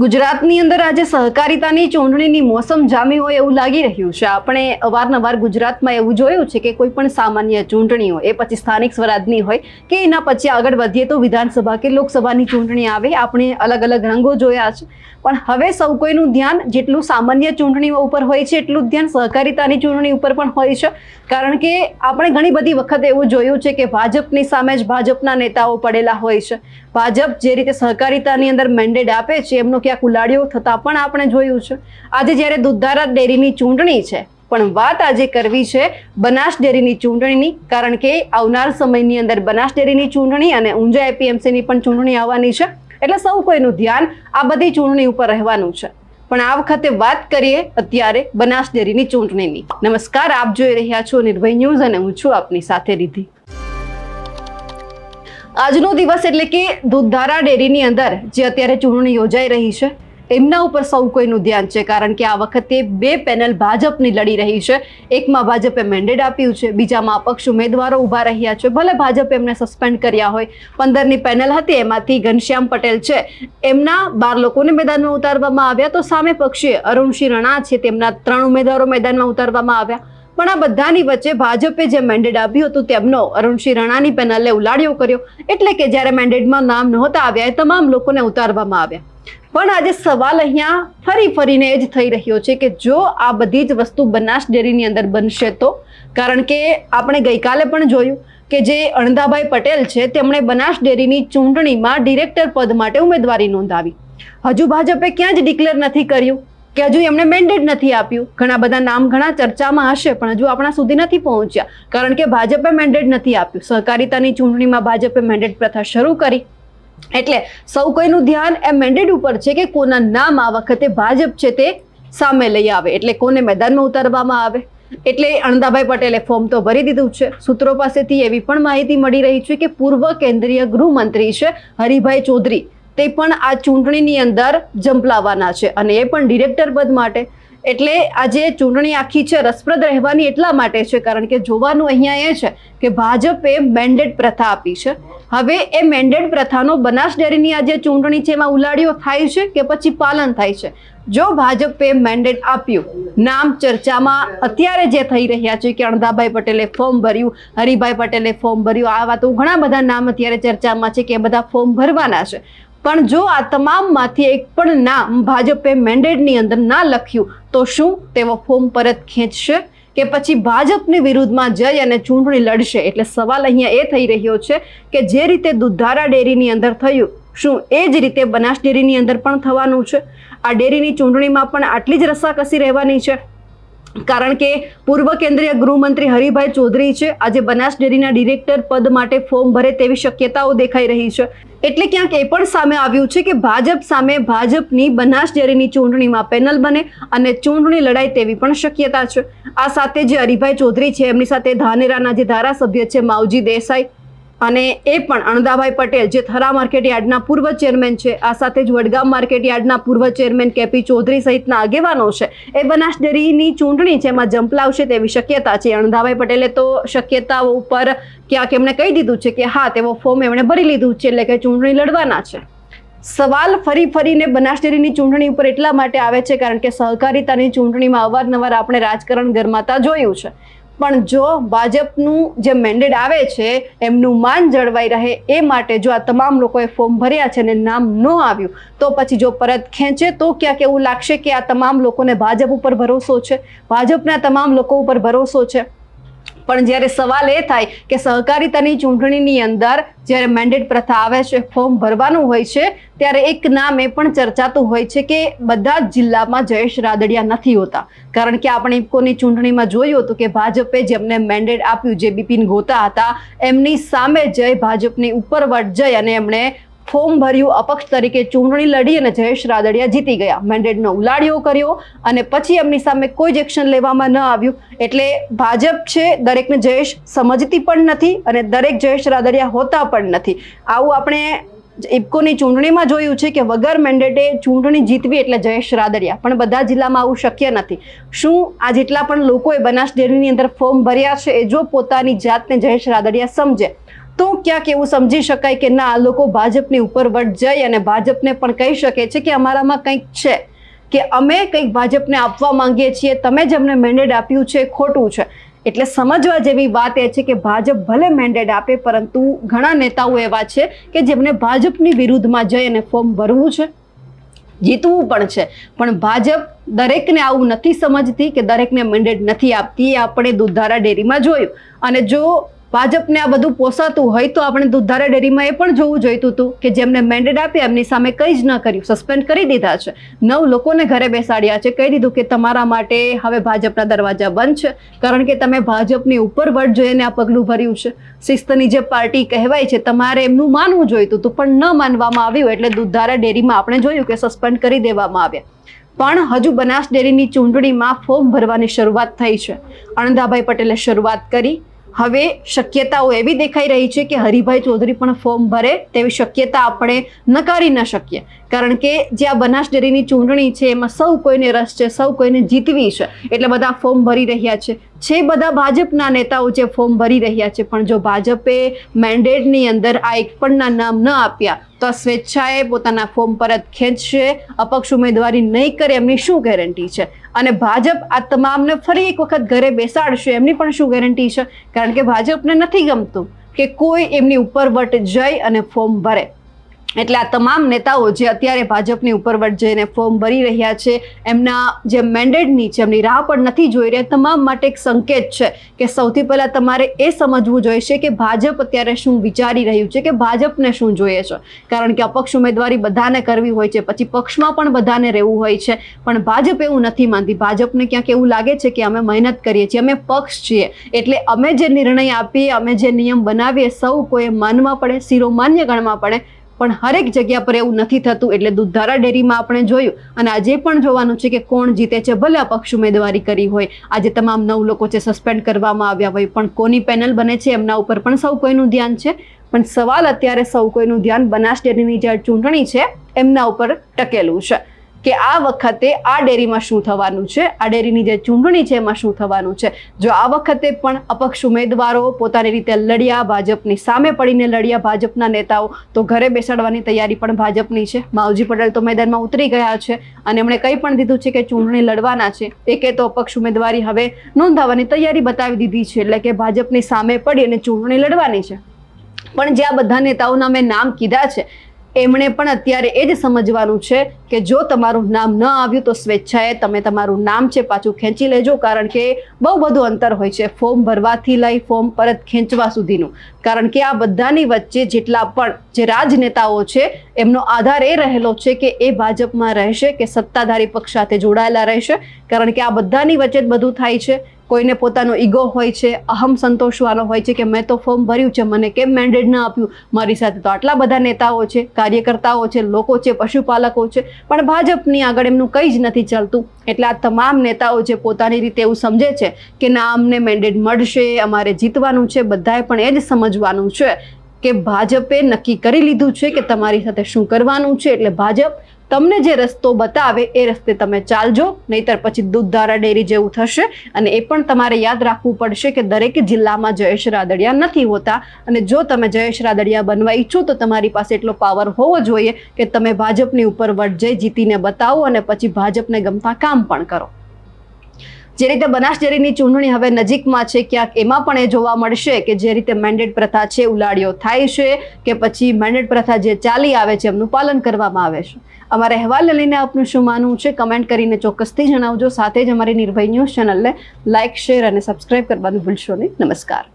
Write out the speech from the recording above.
ગુજરાતની અંદર આજે સહકારિતાની ચૂંટણીની મોસમ જામી હોય એવું લાગી રહ્યું છે. આપણે અવારનવાર ગુજરાતમાં એવું જોયું છે કે કોઈ પણ સામાન્ય ચૂંટણી હોય એ પછી સ્થાનિક સ્વરાજની હોય કે એના પછી આગળ વધીએ તો વિધાનસભા કે લોકસભાની ચૂંટણી આવે, આપણે અલગ અલગ રંગો જોયા છે. પણ હવે સૌ કોઈનું ધ્યાન જેટલું સામાન્ય ચૂંટણીઓ ઉપર હોય છે, એટલું ધ્યાન સહકારિતાની ચૂંટણી ઉપર પણ હોય છે. કારણ કે આપણે ઘણી બધી વખત એવું જોયું છે કે ભાજપની સામે જ ભાજપના નેતાઓ પડેલા હોય છે. ભાજપ જે રીતે સહકારિતાની અંદર મેન્ડેટ આપે છે, એમનો ક્યાંક ઉલાડ્યો થતાં પણ આપણે જોયું છે. આજે જ્યારે દુધારા ડેરીની ચૂંટણી છે, પણ વાત આજે કરવી છે બનાસ ડેરીની ચૂંટણીની, કારણ કે આવનાર સમયની અંદર બનાસ ડેરીની ચૂંટણી અને ઊંઝા એપીએમસીની પણ ચૂંટણી આવવાની છે, એટલે સૌ કોઈનું ધ્યાન આ બધી ચૂંટણી ઉપર રહેવાનું છે. પણ આ વખતે વાત કરીએ અત્યારે બનાસ ડેરીની ચૂંટણીની. નમસ્કાર, આપ જોઈ રહ્યા છો નિર્ભય ન્યૂઝ અને હું છું આપની સાથે રીધિ આજનો દિવસ એટલે કે દૂધધારા ડેરીની અંદર જે અત્યારે ચૂંટણી યોજાઈ રહી છે, એમના ઉપર સૌ કોઈનું ધ્યાન છે, કારણ કે આ વખતે બે પેનલ ભાજપની લડી રહી છે. એકમાં ભાજપે મેન્ડેટ આપ્યું છે, બીજામાં અપક્ષ ઉમેદવારો ઊભા રહ્યા છે. ભલે ભાજપે એમને સસ્પેન્ડ કર્યા હોય, પંદરની પેનલ હતી, એમાંથી ઘનશ્યામ પટેલ છે. એમના બાર લોકોને મેદાનમાં ઉતારવામાં આવ્યા, તો સામે પક્ષે અરુણસિંહ રણા છે, તેમના ત્રણ ઉમેદવારો મેદાનમાં ઉતારવામાં આવ્યા. પણ આ બધાની વચ્ચે ભાજપે જે મેન્ડેટ આપ્યું હતું તેમનો અરુણસિંહ રણાની પેનલે ઉલાડ્યો કર્યો. એટલે કે જ્યારે મેન્ડેટમાં નામ નહોતા આવ્યા એ તમામ લોકોને ઉતારવામાં આવ્યા. પણ આજે સવાલ અહીંયા ફરી ફરીને એ જ થઈ રહ્યો છે કે જો આ બધી જ વસ્તુ બનાસ ડેરીની અંદર બનશે તો? કારણ કે આપણે ગઈકાલે પણ જોયું કે જે અણદાભાઈ પટેલ છે તેમણે બનાસ ડેરીની ચૂંટણીમાં ડિરેક્ટર પદ માટે ઉમેદવારી નોંધાવી. હજુ ભાજપે ક્યાં જ ડિક્લેર નથી કર્યું? કે હજુ એમને મેન્ડેટ નથી આપ્યું. ઘણા બધા નામ ઘણા ચર્ચામાં હશે, પણ હજુ આપણા સુધી નથી પહોંચ્યા. કારણ કે ભાજપે મેન્ડેટ નથી આપ્યું. સહકારિતાની ચૂંટણીમાં ભાજપે મેન્ડેટ પ્રથા શરૂ કરી. એટલે સૌ કોઈનું ધ્યાન એ મેન્ડેટ ઉપર છે કે કોના નામ આ વખતે ભાજપ છે તે સામે લઈ આવે. એટલે કોને મેદાનમાં ઉતારવામાં આવે? એટલે અણદાભાઈ પટેલે ફોર્મ તો ભરી દીધું છે. સૂત્રો પાસેથી એવી પણ માહિતી મળી રહી છે કે પૂર્વ કેન્દ્રીય ગૃહમંત્રી છે હરિભાઈ ચૌધરી. તે પણ આ ચૂંટણીની અંદર ઝંપલાવવાના છે અને એ પણ ડિરેક્ટર પદ માટે. એટલે આજે ચૂંટણી આખી છે, રસપ્રદ રહેવાની એટલા માટે છે, કારણ કે જોવાનું અહીંયા એ છે કે ભાજપે મેન્ડેટ પ્રથા આપી છે. હવે એ મેન્ડેટ પ્રથાનો બનાસ ડેરીની આજે ચૂંટણી છે, એમાં ઉલાડીઓ થાય છે કે પછી પાલન થાય છે? જો ભાજપે મેન્ડેટ આપ્યું, નામ ચર્ચામાં અત્યારે જે થઈ રહ્યા છે કે અણદાભાઈ પટેલે ફોર્મ ભર્યું, હરિભાઈ પટેલે ફોર્મ ભર્યું આવા તો ઘણા બધા નામ અત્યારે ચર્ચામાં છે કે બધા ફોર્મ ભરવાના છે. પણ જો આ તમામમાંથી એક પણ નામ ભાજપે મેન્ડેટની અંદર ના લખ્યું, તો શું તેઓ ફોર્મ પરત ખેંચશે? કે પછી ભાજપની વિરુદ્ધમાં જઈ અને ચૂંટણી લડશે? એટલે સવાલ અહીંયા એ થઈ રહ્યો છે કે જે રીતે દુધારા ડેરીની અંદર થયું, શું એ જ રીતે બનાસ ડેરીની અંદર પણ થવાનું છે? આ ડેરીની ચૂંટણીમાં પણ આટલી જ રસાકસી રહેવાની છે? કારણ કે પૂર્વ કેન્દ્રીય ગૃહમંત્રી હરિભાઈ ચૌધરી છે. આજે બનાસ ડેરીના ડિરેક્ટર પદ માટે ફોર્મ ભરે તેવી શક્યતાઓ દેખાઈ રહી છે. એટલે ક્યાંક એ પણ સામે આવ્યું છે કે ભાજપ સામે ભાજપની બનાસ ડેરીની ચૂંટણીમાં પેનલ બને અને ચૂંટણી લડાય તેવી પણ શક્યતા છે. આ સાથે જે હરિભાઈ ચૌધરી છે, એમની સાથે ધાનેરાના જે ધારાસભ્ય છે, માવજી દેસાઈ અને એ પણ અણદાભાઈ પટેલ, જે થરા માર્કેટ યાર્ડના પૂર્વ ચેરમેન છે, આ સાથે જ વડગામ માર્કેટ યાર્ડના પૂર્વ ચેરમેન કેપી ચૌધરી સહિતના આગેવાનો છે. એ બનાસ ડેરીની ચૂંટણી છે, એમાં જંપલાવશે તેવી શક્યતા છે. અણદાભાઈ પટેલે તો શક્યતાઓ ઉપર ક્યાંક એમણે કહી દીધું છે કે હા, તેવો ફોર્મ એમણે ભરી લીધું છે, એટલે કે ચૂંટણી લડવાના છે. સવાલ ફરી ફરીને બનાસ ડેરીની ચૂંટણી ઉપર એટલા માટે આવે છે, કારણ કે સહકારિતાની ચૂંટણીમાં અવારનવાર આપણે રાજકારણ ગરમાતા જોયું છે. પણ જો ભાજપનું જે મેન્ડેટ આવે છે, એમનું માન જળવાઈ રહે એ માટે જો આ તમામ લોકોએ ફોર્મ ભર્યા છે અને નામ ન આવ્યું, તો પછી જો પરત ખેંચે, તો ક્યાંક એવું લાગશે કે આ તમામ લોકોને ભાજપ ઉપર ભરોસો છે? ભાજપના તમામ લોકો ઉપર ભરોસો છે? પણ જ્યારે સવાલ એ થાય કે સહકારિતાની ચૂંટણીની અંદર જ્યારે મેન્ડેટ પ્રથા આવે છે ફોર્મ ભરવાનું હોય છે, ત્યારે એક નામ એ પણ ચર્ચાતું હોય છે કે બધા જ જિલ્લામાં જયેશ રાદડિયા નથી હોતા. કારણ કે આપણે ઇફકોની ચૂંટણીમાં જોયું હતું કે ભાજપે જેમને મેન્ડેટ આપ્યું જે બિપિન ગોતા હતા, એમની સામે જય ભાજપની ઉપરવટ જઈ અને એમણે ફોર્મ ભર્યું અપક્ષ તરીકે ચૂંટણી લડી અને જયેશ રાદડિયા જીતી ગયા. મેન્ડેટનો ઉલાડિયો કર્યો અને પછી એમની સામે કોઈ જ એક્શન લેવામાં ન આવ્યું. એટલે ભાજપ છે, દરેકને જયેશ સમજતી પણ નથી અને દરેક જયેશ રાદડિયા હોતા પણ નથી. આવું આપણે ઇફકોની ચૂંટણીમાં જોયું છે કે વગર મેન્ડેટે ચૂંટણી જીતવી એટલે જયેશ રાદડિયા. પણ બધા જિલ્લામાં આવું શક્ય નથી. શું આ જેટલા પણ લોકોએ બનાસ ડેરીની અંદર ફોર્મ ભર્યા છે એ જો પોતાની જાતને જયેશ રાદડિયા સમજે? તો ક્યાંક એવું સમજી શકાય કે ના, આ લોકો ભાજપની ઉપર વટ જઈ અને ભાજપને પણ કહી શકે છે કે અમારામાં કંઈક છે, કે અમે કંઈક ભાજપને આપવા માંગીએ છીએ, તમે જ અમને મેન્ડેટ આપ્યું છે, ખોટું છે. એટલે સમજવા જેવી વાત એ છે કે ભાજપ ભલે મેન્ડેટ આપે, પરંતુ ઘણા નેતાઓ એવા છે કે જેમને ભાજપની વિરુદ્ધમાં જઈ અને ફોર્મ ભરવું છે. જીતવું પણ છે. પણ ભાજપ દરેકને આવું નથી સમજતી કે દરેકને મેન્ડેટ નથી આપતી. એ આપણે દૂધધારા ડેરીમાં જોયું. અને જો ભાજપને આ બધું પોસાતું હોય તો આપણે દૂધધારા ડેરીમાં એ પણ જોવું જોઈતું હતું કે જેમને મેન્ડેટ આપ્યા એમની સામે કંઈ જ ન કર્યું સસ્પેન્ડ કરી દીધા છે. નવ લોકોને ઘરે બેસાડ્યા છે. કહી દીધું કે તમારા માટે હવે ભાજપના દરવાજા બંધ છે, કારણ કે તમે ભાજપની ઉપર વટ જોઈને આ પગલું ભર્યું છે. શિસ્તની જે પાર્ટી કહેવાય છે, તમારે એમનું માનવું જોઈતું હતું, પણ ન માનવામાં આવ્યું એટલે દૂધધારા ડેરીમાં આપણે જોયું કે સસ્પેન્ડ કરી દેવામાં આવ્યા. પણ હજુ બનાસ ડેરીની ચૂંટણીમાં ફોર્મ ભરવાની શરૂઆત થઈ છે. અણદાભાઈ પટેલે શરૂઆત કરી હવે શક્યતાઓ એવી દેખાઈ રહી છે કે હરિભાઈ ચૌધરી પણ ફોર્મ ભરે તેવી શક્યતા આપણે નકારી ન શકીએ. કારણ કે જે આ બનાસ ડેરીની ચૂંટણી છે, એમાં સૌ કોઈને રસ છે, સૌ કોઈને જીતવી છે. એટલે બધા ફોર્મ ભરી રહ્યા છે. છે બધા ભાજપના નેતાઓ જે ફોર્મ ભરી રહ્યા છે, પણ જો ભાજપે મેન્ડેટની અંદર આ એક પણના નામ ન આપ્યા, તો સ્વેચ્છાએ પોતાના ફોર્મ પરત ખેંચશે, અપક્ષ ઉમેદવારી નહીં કરે એમની શું ગેરંટી છે? અને ભાજપ આ તમામને ફરી એક વખત ઘરે બેસાડશે, એમની પણ શું ગેરંટી છે? કારણ કે ભાજપને નથી ગમતું કે કોઈ એમની ઉપર વટ જઈ અને ફોર્મ ભરે. એટલે આ તમામ નેતાઓ જે અત્યારે ભાજપની ઉપરવટ જઈને ફોર્મ ભરી રહ્યા છે, એમના જે મેન્ડેટની છે, એમની રાહ પણ નથી જોઈ રહ્યા તમામ માટે એક સંકેત છે કે સૌથી પહેલાં તમારે એ સમજવું જોઈશે કે ભાજપ અત્યારે શું વિચારી રહ્યું છે કે ભાજપને શું જોઈએ છે. કારણ કે અપક્ષ ઉમેદવારી બધાને કરવી હોય છે, પછી પક્ષમાં પણ બધાને રહેવું હોય છે, પણ ભાજપ એવું નથી માનતી. ભાજપને ક્યાંક એવું લાગે છે કે અમે મહેનત કરીએ છીએ, અમે પક્ષ છીએ. એટલે અમે જે નિર્ણય આપીએ, અમે જે નિયમ બનાવીએ, સૌ કોઈ માનવા પડે, શિરોમાન્ય ગણવા પડે પણ હરેક જગ્યા પર એવું નથી થતું. એટલે દૂધધારા ડેરીમાં આપણે જોયું અને આજે પણ જોવાનું છે કે કોણ જીતે છે. ભલે અપક્ષ ઉમેદવારી કરી હોય. આજે તમામ નવ લોકો છે સસ્પેન્ડ કરવામાં આવ્યા હોય. પણ કોની પેનલ બને છે એમના ઉપર પણ સૌ કોઈનું ધ્યાન છે. પણ સવાલ અત્યારે સૌ કોઈનું ધ્યાન બનાસ ડેરીની જે ચૂંટણી છે એમના ઉપર ટકેલું છે. કે આ વખતે આ ડેરીમાં શું થવાનું છે? આ ડેરીની જે ચૂંટણી છે એમાં શું થવાનું છે? જો આ વખતે પણ અપક્ષ ઉમેદવારો પોતાની રીતે લડ્યા ભાજપની સામે પડીને લડ્યા ભાજપના નેતાઓ, તો ઘરે બેસાડવાની તૈયારી પણ ભાજપની છે. માવજી પટેલ તો મેદાનમાં ઉતરી ગયા છે અને એમણે કંઈ પણ દીધું છે કે ચૂંટણી લડવાના છે. એકે તો અપક્ષ ઉમેદવારી હવે નોંધાવવાની તૈયારી બતાવી દીધી છે, એટલે કે ભાજપની સામે પડી અને ચૂંટણી લડવાની છે. પણ જે આ બધા નેતાઓના મેં નામ કીધા છે એમણે પણ અત્યારે એ જ સમજવાનું છે કે જો તમારું નામ ન આવ્યું તો સ્વેચ્છાએ તમે તમારું નામ છે પાછું ખેંચી લેજો, કારણ કે બહુ બધું અંતર હોય છે ફોર્મ ભરવાથી લઈ ફોર્મ પરત ખેંચવા સુધીનું. કારણ કે આ બધાની વચ્ચે જેટલા પણ જે રાજનેતાઓ છે, એમનો આધાર એ રહેલો છે કે એ ભાજપમાં રહેશે, કે સત્તાધારી પક્ષ સાથે જોડાયેલા રહેશે, કારણ કે આ બધાની વચ્ચે જ બધું થાય છે. કોઈને પોતાનો ઈગો હોય છે, અહમ સંતોષવાનો હોય છે કે મેં તો ફોર્મ ભર્યું છે, મને કેમ મેન્ડેટ ન આપ્યું મારી સાથે? તો આટલા બધા નેતાઓ છે, કાર્યકર્તાઓ છે, લોકો છે, પશુપાલકો છે, પણ ભાજપની આગળ એમનું કંઈ જ નથી ચાલતું. એટલે આ તમામ નેતાઓ જે પોતાની રીતે એવું સમજે છે કે ના, અમને મેન્ડેટ મળશે, અમારે જીતવાનું છે, બધાએ પણ એ જ સમજવાનું છે કે ભાજપે નક્કી કરી લીધું છે કે તમારી સાથે શું કરવાનું છે? એટલે ભાજપ તમને જે રસ્તો બતાવે એ રસ્તે તમે ચાલજો, નહીતર પછી દૂધધારા ડેરી જેવું થશે અને એ પણ તમારે યાદ રાખવું પડશે કે દરેક જિલ્લામાં જયેશ રાદડિયા નથી હોતા અને જો તમે જયેશ રાદડિયા બનવા ઈચ્છો તો તમારી પાસે એટલો પાવર હોવો જોઈએ કે તમે ભાજપની ઉપર વટ જઈ જીતીને બતાવો અને પછી ભાજપને ગમતા કામ પણ કરો. જે રીતે બનાસ ડેરીની ચૂંટણી હવે નજીકમાં છે, ક્યાંક એમાં પણ એ જોવા મળશે કે જે રીતે મેન્ડેટ પ્રથા છે ઉલાડીઓ થાય છે કે પછી મેન્ડેટ પ્રથા જે ચાલી આવે છે, એમનું પાલન કરવામાં આવે છે. અમારા અહેવાલને લઈને આપનું શું માનવું છે? કમેન્ટ કરીને ચોક્કસથી જણાવજો. સાથે જ અમારી નિર્ભય ન્યૂઝ ચેનલને લાઇક શેર અને સબસ્ક્રાઇબ કરવાનું ભૂલશો નહીં. નમસ્કાર.